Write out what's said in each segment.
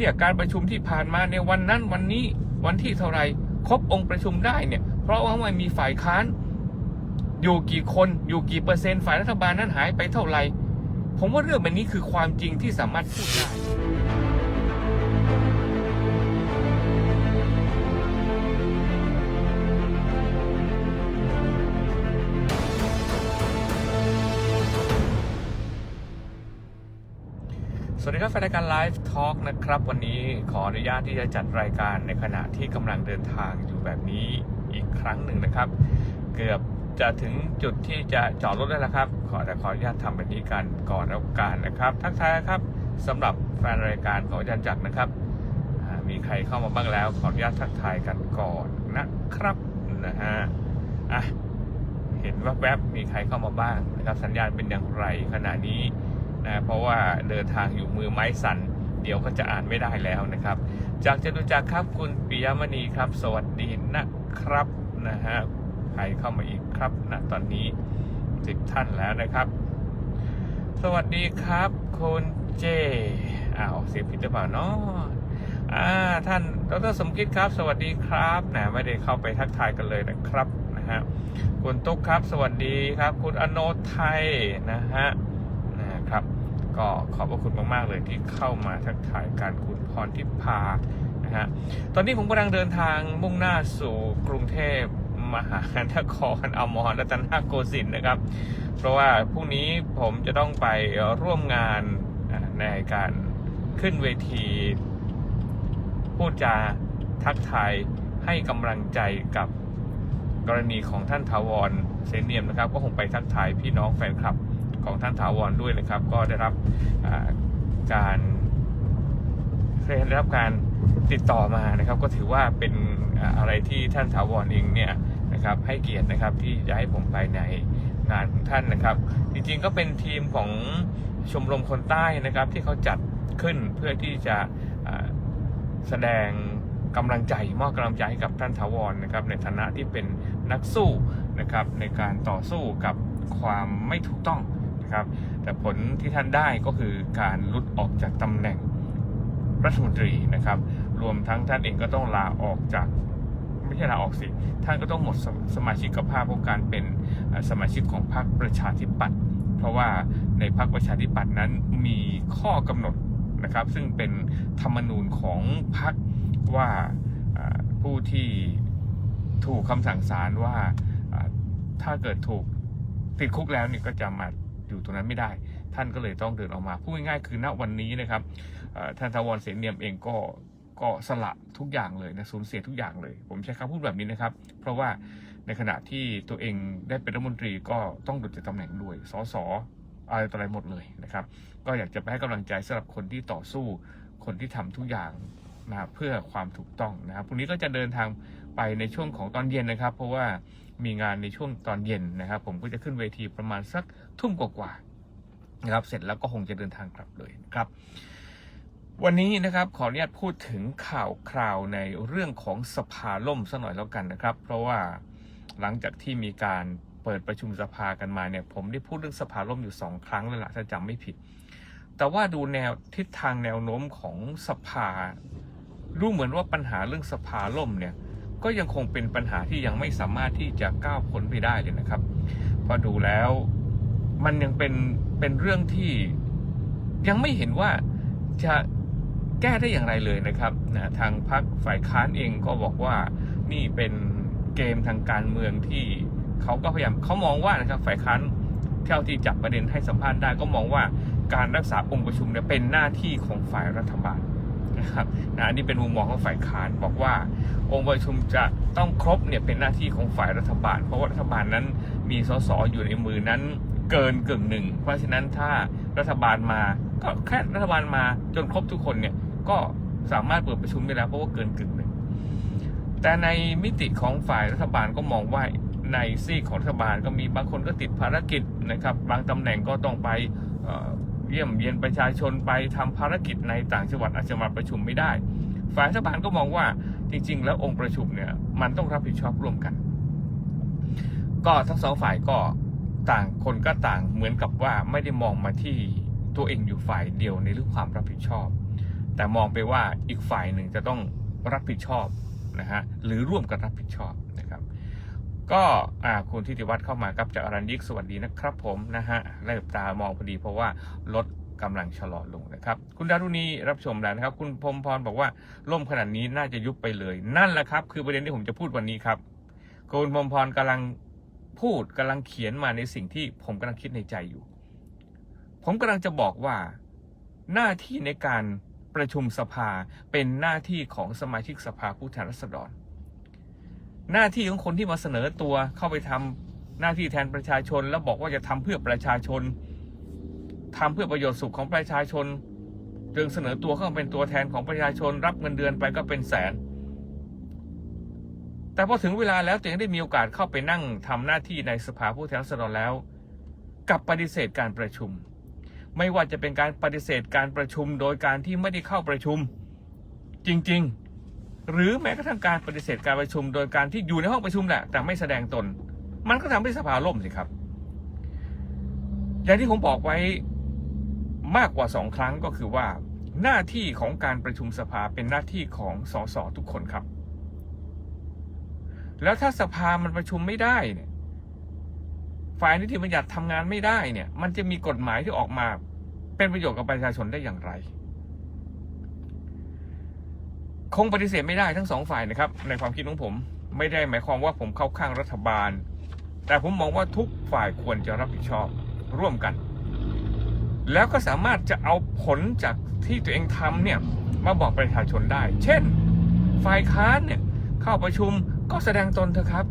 เนี่ยการประชุมที่ผ่านมาในวันนั้นวันนี้วันที่เท่าไรครบองค์ประชุมได้เนี่ย เพราะว่ามันมีฝ่ายค้าน อยู่กี่คนอยู่กี่เปอร์เซ็นต์ฝ่ายรัฐบาลนั้นหายไปเท่าไหร่ผมว่าเรื่องแบบนี้คือความจริงที่สามารถพูดได้ สวัสดีครับแฟนรายการไลฟ์ทอล์กนะครับ วันนี้ขออนุญาตที่จะจัดรายการในขณะที่กำลังเดินทางอยู่แบบนี้อีกครั้งหนึ่งนะครับ เกือบจะถึงจุดที่จะจอดรถได้แล้วครับ ขอแต่ขออนุญาตทำแบบนี้กันก่อนแล้วกันนะครับ ทักทายครับสำหรับแฟนรายการของอาจารย์จักรนะครับ มีใครเข้ามาบ้างแล้ว ขออนุญาตทักทายกันก่อนนะครับนะฮะอะเห็นว่าแวบๆมีใครเข้ามาบ้างนะครับ สัญญาณเป็นอย่างไรขณะนี้ นะเพราะว่าเดินทางอยู่มือไม้สั่น เดี๋ยวก็จะอ่านไม่ได้แล้วนะครับ จากจตุจักรครับคุณปิยมณีครับ สวัสดีนะครับนะฮะใครเข้ามาอีกครับนะตอนนี้สิบท่านแล้วนะครับ สวัสดีครับคุณเจอ้าวเสียงผิดหรือเปล่าเนาะอ่าท่านดรสมคิดครับ สวัสดีครับนะไม่ได้เข้าไปทักทายกันเลยนะครับนะฮะคุณตุ๊กครับ สวัสดีครับ คุณอโนไทยนะฮะ นะครับ ก็ขอบพระคุณมาก ๆ เลยที่เข้ามาทักทายการคุณพรทิพานะฮะตอนนี้ผมกำลังเดินทางมุ่งหน้าสู่กรุงเทพมหานครอมรรัตนโกสินทร์นะครับ เพราะว่าพรุ่งนี้ผมจะต้องไปร่วมงานอ่าในการขึ้นเวทีพูดจาทักทายให้กำลังใจกับกรณีของท่านทาวรเซนเนียมนะครับ ก็คงไปทักทายพี่น้องแฟนคลับ ของท่านถาวรด้วยนะครับ ก็ได้รับการได้รับการติดต่อมานะครับ ก็ถือว่าเป็นอะไรที่ท่านถาวรเองเนี่ยนะครับให้เกียรตินะครับที่จะให้ผมไปในงานของท่านนะครับ จริงๆก็เป็นทีมของชมรมคนใต้นะครับ ที่เขาจัดขึ้นเพื่อที่จะแสดงกำลังใจมอบกำลังใจให้กับท่านถาวรนะครับ ในฐานะที่เป็นนักสู้นะครับในการต่อสู้กับความไม่ถูกต้อง นะครับ แต่ผลที่ท่านได้ก็คือการลุดออกจากตำแหน่งรัฐมนตรีนะครับ รวมทั้งท่านเองก็ต้องลาออกจากไม่ใช่ลาออกสิ ท่านก็ต้องหมดสสมาชิกภาพของการเป็นสมาชิกของพรรคประชาธิปัตย์เพราะว่าในพรรคประชาธิปัตย์นั้นมีข้อกำหนดนะครับ ซึ่งเป็นธรรมนูญของพรรคว่าผู้ที่ถูกคำสั่งศาลว่าถ้าเกิดถูกติดคุกแล้วนี่ก็จะมา อยู่ตรงนั้นไม่ได้ ท่านก็เลยต้องเดินออกมาพูดง่ายๆคือณวันนี้นะครับท่านทวรเสนเนียมเองก็ก็สละทุกอย่างเลยนะสูญเสียทุกอย่างเลย ผมใช้คำพูดแบบนี้นะครับ เพราะว่าในขณะที่ตัวเองได้เป็นรัฐมนตรีก็ต้องหลุดจากตำแหน่งด้วยสสอะไรต่ออะไรหมดเลยนะครับ ก็อยากจะไปให้กำลังใจสำหรับคนที่ต่อสู้คนที่ทำทุกอย่าง นะเพื่อความถูกต้องนะครับพรุ่งนี้ก็จะเดินทางไปในช่วงของตอนเย็นนะครับ เพราะว่ามีงานในช่วงตอนเย็นนะครับ ผมก็จะขึ้นเวทีประมาณสักทุ่มกว่าๆนะครับ เสร็จแล้วก็คงจะเดินทางกลับเลยนะครับ วันนี้นะครับขออนุญาตพูดถึงข่าวคราวในเรื่องของสภาล่มสักหน่อยแล้วกันนะครับ เพราะว่าหลังจากที่มีการเปิดประชุมสภากันมาเนี่ย ผมได้พูดเรื่องสภาล่มอยู่สองครั้งแล้วล่ะถ้าจำไม่ผิด แต่ว่าดูแนวทิศทางแนวโน้มของสภา ดูเหมือนว่าปัญหาเรื่องสภาล่มเนี่ยก็ยังคงเป็นปัญหาที่ยังไม่สามารถที่จะก้าวพ้นไปได้เลยนะครับพอดูแล้วมันยังเป็นเป็นเรื่องที่ยังไม่เห็นว่าจะแก้ได้อย่างไรเลยนะครับนะทางพรรคฝ่ายค้านเองก็บอกว่านี่เป็นเกมทางการเมืองที่เขาก็พยายามเขามองว่านะครับฝ่ายค้านเท่าที่จับประเด็นให้สัมภาษณ์ได้ก็มองว่าการรักษาองค์ประชุมเนี่ยเป็นหน้าที่ของฝ่ายรัฐบาล นะครับนะอันนี้เป็นมุมมองของฝ่ายค้านบอกว่า องค์ประชุมจะต้องครบเนี่ยเป็นหน้าที่ของฝ่ายรัฐบาล เพราะว่ารัฐบาลนั้นมีสสอยู่ในมือนั้นเกินกึ่งหนึ่ง เพราะฉะนั้นถ้ารัฐบาลมาก็แค่รัฐบาลมาจนครบทุกคนเนี่ยก็สามารถเปิดประชุมได้แล้วเพราะว่าเกินกึ่งหนึ่งแต่ในมิติของฝ่ายรัฐบาลก็มองว่าในซีกของรัฐบาลก็มีบางคนก็ติดภารกิจนะครับ บางตำแหน่งก็ต้องไป เยี่ยมเยียนประชาชนไปทำภารกิจในต่างจังหวัดอาจจะมาประชุมไม่ได้ ฝ่ายรัฐบาลก็มองว่าจริง ๆ แล้วองค์ประชุมเนี่ยมันต้องรับผิดชอบร่วมกัน ก็ทั้งสองฝ่ายก็ต่างคนก็ต่างเหมือนกับว่าไม่ได้มองมาที่ตัวเองอยู่ฝ่ายเดียวในเรื่องความรับผิดชอบ แต่มองไปว่าอีกฝ่ายหนึ่งจะต้องรับผิดชอบนะฮะหรือร่วมกันรับผิดชอบ ก็คุณทิติวัฒน์เข้ามาครับจากอรัญยิกสวัสดีนะครับผมนะฮะเริ่ตามองพอดีเพราะว่ารถกำลังชะลอลงนะครับ คุณดารุณีรับชมแล้วนะครับ คุณพรมพรบอกว่าล่มขนาดนี้น่าจะยุบไปเลย นั่นแหละครับ คือประเด็นที่ผมจะพูดวันนี้ครับคุณพรมพรกำลังพูดกำลังเขียนมาในสิ่งที่ผมกำลังคิดในใจอยู่ ผมกำลังจะบอกว่า หน้าที่ในการประชุมสภาเป็นหน้าที่ของสมาชิกสภาผู้แทนราษฎร หน้าที่ของคนที่มาเสนอตัวเข้าไปทำหน้าที่แทนประชาชน แล้วบอกว่าจะทำเพื่อประชาชนทำเพื่อประโยชน์สุขของประชาชนจึงเสนอตัวเข้ามาเป็นตัวแทนของประชาชน รับเงินเดือนไปก็เป็นแสน แต่พอถึงเวลาแล้วตัวเองได้มีโอกาสเข้าไปนั่งทำหน้าที่ในสภาผู้แทนราษฎรแล้วกลับปฏิเสธการประชุม ไม่ว่าจะเป็นการปฏิเสธการประชุมโดยการที่ไม่ได้เข้าประชุม จริง ๆ หรือแม้กระทั่งการปฏิเสธการประชุม โดยการที่อยู่ในห้องประชุมแหละแต่ไม่แสดงตน มันก็ทำให้สภาล่มสิครับ อย่างที่ผมบอกไว้มากกว่าสองครั้งก็คือว่า หน้าที่ของการประชุมสภาเป็นหน้าที่ของสสทุกคนครับ แล้วถ้าสภามันประชุมไม่ได้เนี่ยฝ่ายนิติบัญญัติทำงานไม่ได้เนี่ย มันจะมีกฎหมายที่ออกมา เป็นประโยชน์กับประชาชนได้อย่างไร คงปฏิเสธไม่ได้ทั้งสองฝ่ายนะครับ ในความคิดของผมไม่ได้หมายความว่าผมเข้าข้างรัฐบาล แต่ผมมองว่าทุกฝ่ายควรจะรับผิดชอบร่วมกัน แล้วก็สามารถจะเอาผลจากที่ตัวเองทำเนี่ยมาบอกประชาชนได้ เช่น ฝ่ายค้านเนี่ยเข้าประชุมก็แสดงตนเถอะครับ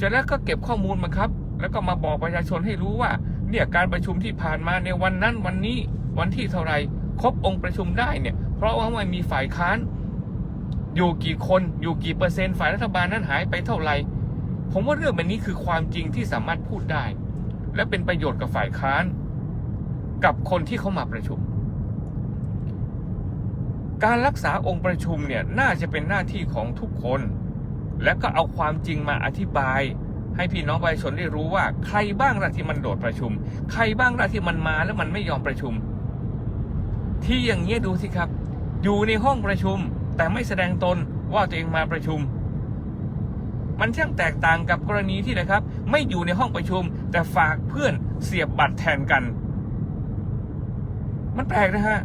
จากนั้นก็เก็บข้อมูลมาครับ แล้วก็มาบอกประชาชนให้รู้ว่า เนี่ยการประชุมที่ผ่านมาในวันนั้นวันนี้วันที่เท่าไหร ครบองค์ประชุมได้เนี่ย เพราะว่ามันมีฝ่ายค้าน อยู่กี่คนอยู่กี่เปอร์เซ็นต์ฝ่ายรัฐบาลนั้นหายไปเท่าไหร่ผมว่าเรื่องแบบนี้คือความจริงที่สามารถพูดได้ และเป็นประโยชน์กับฝ่ายค้าน กับคนที่เข้ามาประชุม การรักษาองค์ประชุมเนี่ยน่าจะเป็นหน้าที่ของทุกคน และก็เอาความจริงมาอธิบาย ให้พี่น้องประชาชนได้รู้ว่า ใครบ้างละที่มันโดดประชุม ใครบ้างละที่มันมาแล้วมันไม่ยอมประชุม ที่อย่างเงี้ยดูสิครับ อยู่ในห้องประชุมแต่ไม่แสดงตนว่าตัวเองมาประชุม มันช่างแตกต่างกับกรณีที่นะครับ ไม่อยู่ในห้องประชุม แต่ฝากเพื่อนเสียบบัตรแทนกัน มันแปลกนะฮะ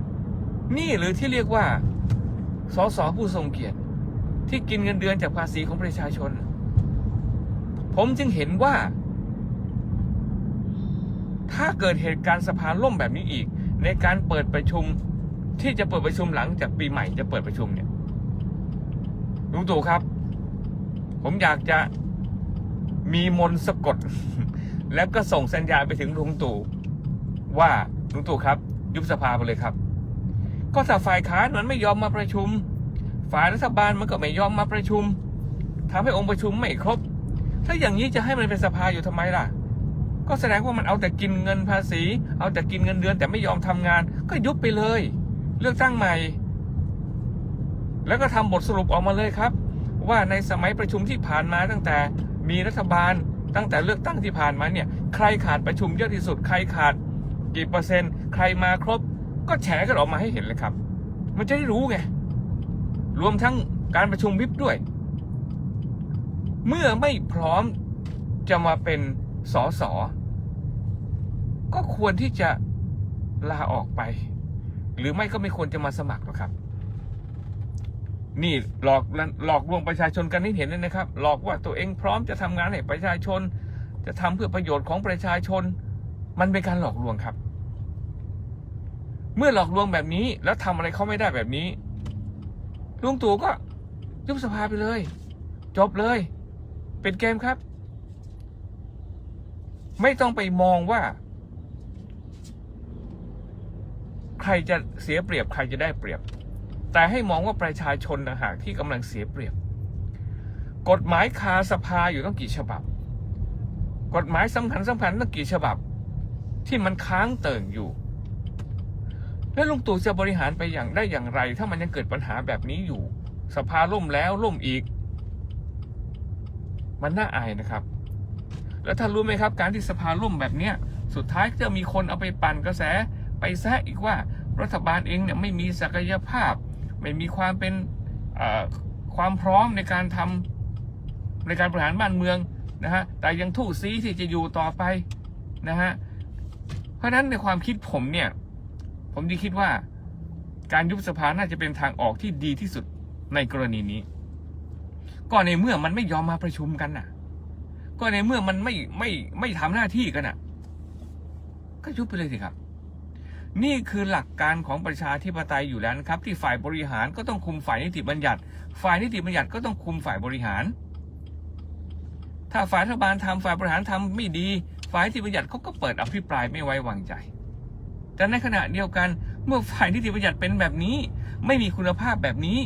นี่หรือที่เรียกว่าสสผู้ทรงเกียรติ ที่กินเงินเดือนจากภาษีของประชาชน ผมจึงเห็นว่า ถ้าเกิดเหตุการณ์สภาล่มแบบนี้อีก ในการเปิดประชุมที่จะเปิดประชุมหลังจากปีใหม่จะเปิดประชุมเนี่ยลุงตู่ครับ ผมอยากจะมีมนสะกด แล้วก็ส่งสัญญาณไปถึงลุงตู่ว่าลุงตู่ครับ ยุบสภาไปเลยครับ ก็ถ้าฝ่ายค้านมันไม่ยอมมาประชุม ฝ่ายรัฐบาลมันก็ไม่ยอมมาประชุมทำให้องค์ประชุมไม่ครบ ถ้าอย่างนี้จะให้มันเป็นสภาอยู่ทำไมล่ะ ก็แสดงว่ามันเอาแต่กินเงินภาษี เอาแต่กินเงินเดือนแต่ไม่ยอมทำงาน ก็ยุบไปเลย เลือกตั้งใหม่ แล้วก็ทำบทสรุปออกมาเลยครับ ว่าในสมัยประชุมที่ผ่านมาตั้งแต่มีรัฐบาลตั้งแต่เลือกตั้งที่ผ่านมาเนี่ย ใครขาดประชุมเยอะที่สุดใครขาดกี่เปอร์เซ็นต์ใครมาครบ ก็แฉกันออกมาให้เห็นเลยครับ มันจะได้รู้ไงรวมทั้งการประชุมวิปด้วย เมื่อไม่พร้อมจะมาเป็นสอสอ ก็ควรที่จะลาออกไป หรือไม่ก็ไม่ควรจะมาสมัครหรอกครับ นี่หลอกหลอกลวงประชาชนกันให้เห็นเลยนะครับ หลอกว่าตัวเองพร้อมจะทำงานให้ประชาชน จะทำเพื่อประโยชน์ของประชาชน มันเป็นการหลอกลวงครับ เมื่อหลอกลวงแบบนี้แล้วทำอะไรเขาไม่ได้แบบนี้ลุงตู่ก็ยุบสภาไปเลย จบเลย เป็นเกมครับ ไม่ต้องไปมองว่า ใครจะเสียเปรียบใครจะได้เปรียบ แต่ให้มองว่าประชาชนหากที่กำลังเสียเปรียบ กฎหมายคาสภาอยู่ตั้งกี่ฉบับ กฎหมายสำคัญสำคัญตั้งกี่ฉบับ ที่มันค้างเติ่งอยู่ แล้วลุงตู่จะบริหารไปอย่างได้อย่างไร ถ้ามันยังเกิดปัญหาแบบนี้อยู่ สภาล่มแล้วล่มอีก มันน่าอายนะครับแล้วท่านรู้ไหมครับ การที่สภาล่มแบบเนี้ย สุดท้ายจะมีคนเอาไปปั่นกระแส ไปแซะอีกว่ารัฐบาลเองเนี่ยไม่มีศักยภาพ ไม่มีความเป็นความพร้อมในการทำในการบริหารบ้านเมืองนะฮะแต่ยังทู่ซีที่จะอยู่ต่อไปนะฮะเพราะฉะนั้นในความคิดผมเนี่ย ผมที่คิดว่าการยุบสภาน่าจะเป็นทางออกที่ดีที่สุดในกรณีนี้ ก็ในเมื่อมันไม่ยอมมาประชุมกันน่ะ ก็ในเมื่อมันไม่ไม่ไม่ทำหน้าที่กันน่ะ ก็ยุบไปเลยสิครับ นี่คือหลักการของประชาธิปไตยอยู่แล้วนะครับ ที่ฝ่ายบริหารก็ต้องคุมฝ่ายนิติบัญญัติ ฝ่ายนิติบัญญัติก็ต้องคุมฝ่ายบริหาร ถ้าฝ่ายรัฐบาลทำฝ่ายบริหารทำไม่ดี ฝ่ายนิติบัญญัติเขาก็เปิดอภิปรายไม่ไว้วางใจ แต่ในขณะเดียวกันเมื่อฝ่ายนิติบัญญัติเป็นแบบนี้ ไม่มีคุณภาพแบบนี้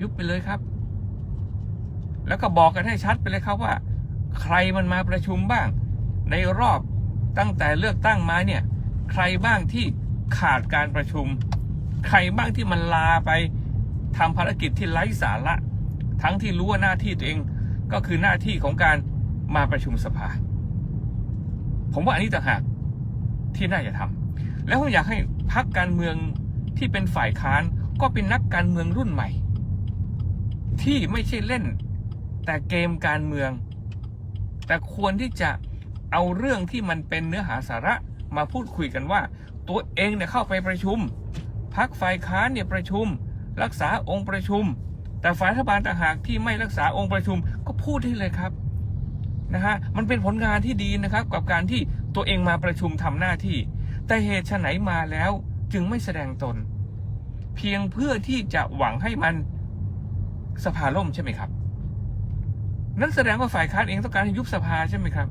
ยุบไปเลยครับ แล้วก็บอกกันให้ชัดไปเลยครับว่า ใครมันมาประชุมบ้าง ในรอบตั้งแต่เลือกตั้งมาเนี่ย ใครบ้างที่ขาดการประชุม ใครบ้างที่มันลาไปทำภารกิจที่ไร้สาระ ทั้งที่รู้ว่าหน้าที่ตัวเองก็คือหน้าที่ของการมาประชุมสภา ผมว่าอันนี้ต่างหากที่น่าจะทำแล้วผมอยากให้พักการเมืองที่เป็นฝ่ายค้านก็เป็นนักการเมืองรุ่นใหม่ ที่ไม่ใช่เล่น แต่เกมการเมือง แต่ควรที่จะเอาเรื่องที่มันเป็นเนื้อหาสาระ มาพูดคุยกันว่า ตัวเองเนี่ยเข้าไปประชุมพักฝ่ายค้านเนี่ยประชุม รักษาองค์ประชุม แต่ฝ่ายรัฐบาลต่างหากที่ไม่รักษาองค์ประชุมก็พูดได้เลยครับนะฮะมันเป็นผลงานที่ดีนะครับ กับการที่ตัวเองมาประชุมทำหน้าที่ แต่เหตุไฉนมาแล้วจึงไม่แสดงตน เพียงเพื่อที่จะหวังให้มันสภาล่มใช่ไหมครับ นั่นแสดงว่าฝ่ายค้านเองต้องการให้ยุบสภาใช่ไหมครับ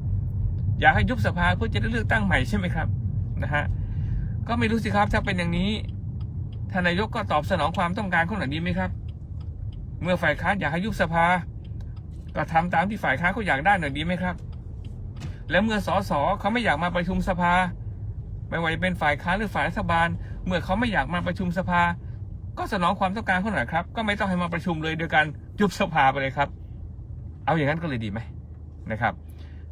อยากให้ยุบสภาเพื่อจะได้เลือกตั้งใหม่ใช่ไหมครับนะฮะก็ไม่รู้สิครับถ้าเป็นอย่างนี้ทานนายกก็ตอบสนองความต้องการของหน่อยดีไหมครับ เมื่อฝ่ายค้านอยากให้ยุบสภา ก็ทำตามที่ฝ่ายค้านเขาอยากได้หน่อยดีไหมครับ แล้วเมื่อสสเขาไม่อยากมาประชุมสภา ไม่ว่าจะเป็นฝ่ายค้านหรือฝ่ายรัฐบาล เมื่อเขาไม่อยากมาประชุมสภา ก็สนองความต้องการเขาหน่อยครับ ก็ไม่ต้องให้มาประชุมเลยโดยการยุบสภาไปเลยครับ เอาอย่างนั้นก็เลยดีไหมนะครับ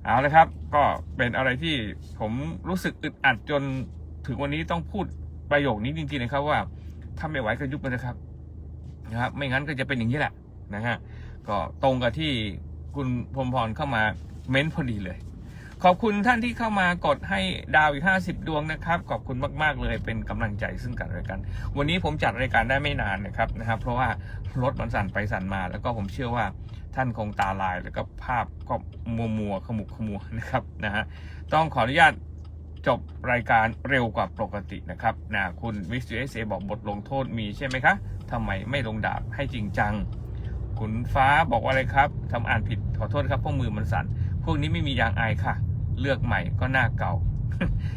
เอาละครับ ก็เป็นอะไรที่ผมรู้สึกอึดอัดจนถึงวันนี้ต้องพูดประโยคนี้จริงๆนะครับว่าถ้าไม่ไหวก็ยุบมันนะครับนะครับ ไม่งั้นก็จะเป็นอย่างนี้แหละนะฮะก็ตรงกับที่คุณพรมพรเข้ามาเม้นพอดีเลย ขอบคุณท่านที่เข้ามากดให้ดาวอีก 50 ดวงนะครับ ขอบคุณมาก ๆ เลยเป็นกำลังใจซึ่งกันและกัน วันนี้ผมจัดรายการได้ไม่นานนะครับนะครับ เพราะว่ารถมันสั่นไปสั่นมา แล้วก็ผมเชื่อว่า ท่านคงตาลายแล้วก็ภาพก็มัวมัวขมุกขมัวนะครับนะฮะต้องขออนุญาตจบรายการเร็วกว่าปกตินะครับนะคุณวิส s เอบอกบทลงโทษมีใช่ไหมคะทำไมไม่ลงดาบให้จริงจังคุณฟ้าบอกว่าอะไรครับทำอ่านผิดขอโทษครับพราะมือมันสั่น พวกนี้ไม่มียางอายค่ะ เลือกใหม่ก็หน้าเก่า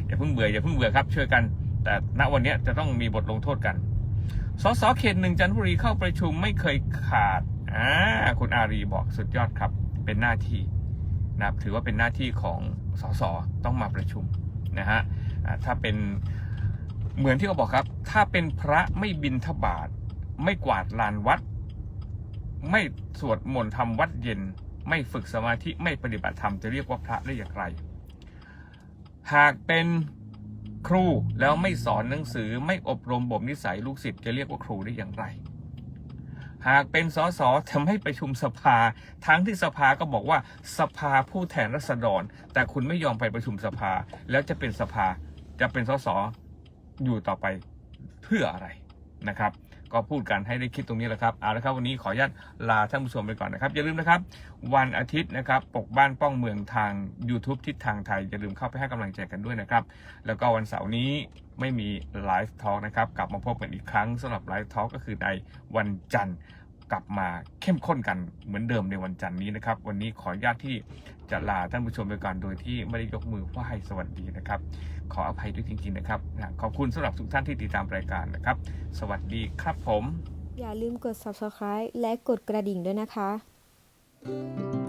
อย่าเพิ่งเบื่ออย่าเพิ่งเบื่อครับช่วยกัน แต่ณวันนี้จะต้องมีบทลงโทษกันสสเขตหนึ่งจันทบุรีเข้าประชุมไม่เคยขาด อ่าคุณอารีบอกสุดยอดครับ เป็นหน้าที่นะครับถือว่าเป็นหน้าที่ของสสต้องมาประชุมนะฮะถ้าเป็นเหมือนที่เขาบอกครับ ถ้าเป็นพระไม่บินทบาทไม่กวาดลานวัด ไม่สวดมนต์ทำวัดเย็น ไม่ฝึกสมาธิไม่ปฏิบัติธรรมจะเรียกว่าพระได้อย่างไร หากเป็นครูแล้วไม่สอนหนังสือไม่อบรมบ่มนิสัยลูกศิษย์จะเรียกว่าครูได้อย่างไร หากเป็นสสทำให้ประชุมสภา ทั้งที่สภาก็บอกว่าสภาผู้แทนรัษฎร แต่คุณไม่ยอมไปประชุมสภา แล้วจะเป็นสภาจะเป็นสสอยู่ต่อไปเพื่ออะไรนะครับ ก็พูดกันให้ได้คิดตรงนี้แหละครับเอาละครับวันนี้ขออนุญาตลาท่านผู้ชมไปก่อนนะครับ อย่าลืมนะครับ วันอาทิตย์นะครับ ปกบ้านป้องเมืองทาง YouTube ทิศทางไทย อย่าลืมเข้าไปให้กำลังใจกันด้วยนะครับ แล้วก็วันเสาร์นี้ ไม่มีไลฟ์ทอล์กนะครับ กลับมาพบกันอีกครั้งสำหรับไลฟ์ทอล์กก็คือในวันจันทร์กลับมาเข้มข้นกันเหมือนเดิมในวันจันทร์นี้นะครับ วันนี้ขออนุญาตที่จะลาท่านผู้ชมไปก่อนโดยที่ไม่ได้ยกมือไหว้สวัสดีนะครับ ขออภัยด้วยจริงๆนะครับนะขอบคุณสำหรับทุกท่านที่ติดตามรายการนะครับ สวัสดีครับผม อย่าลืมกด subscribe และกดกระดิ่งด้วยนะคะ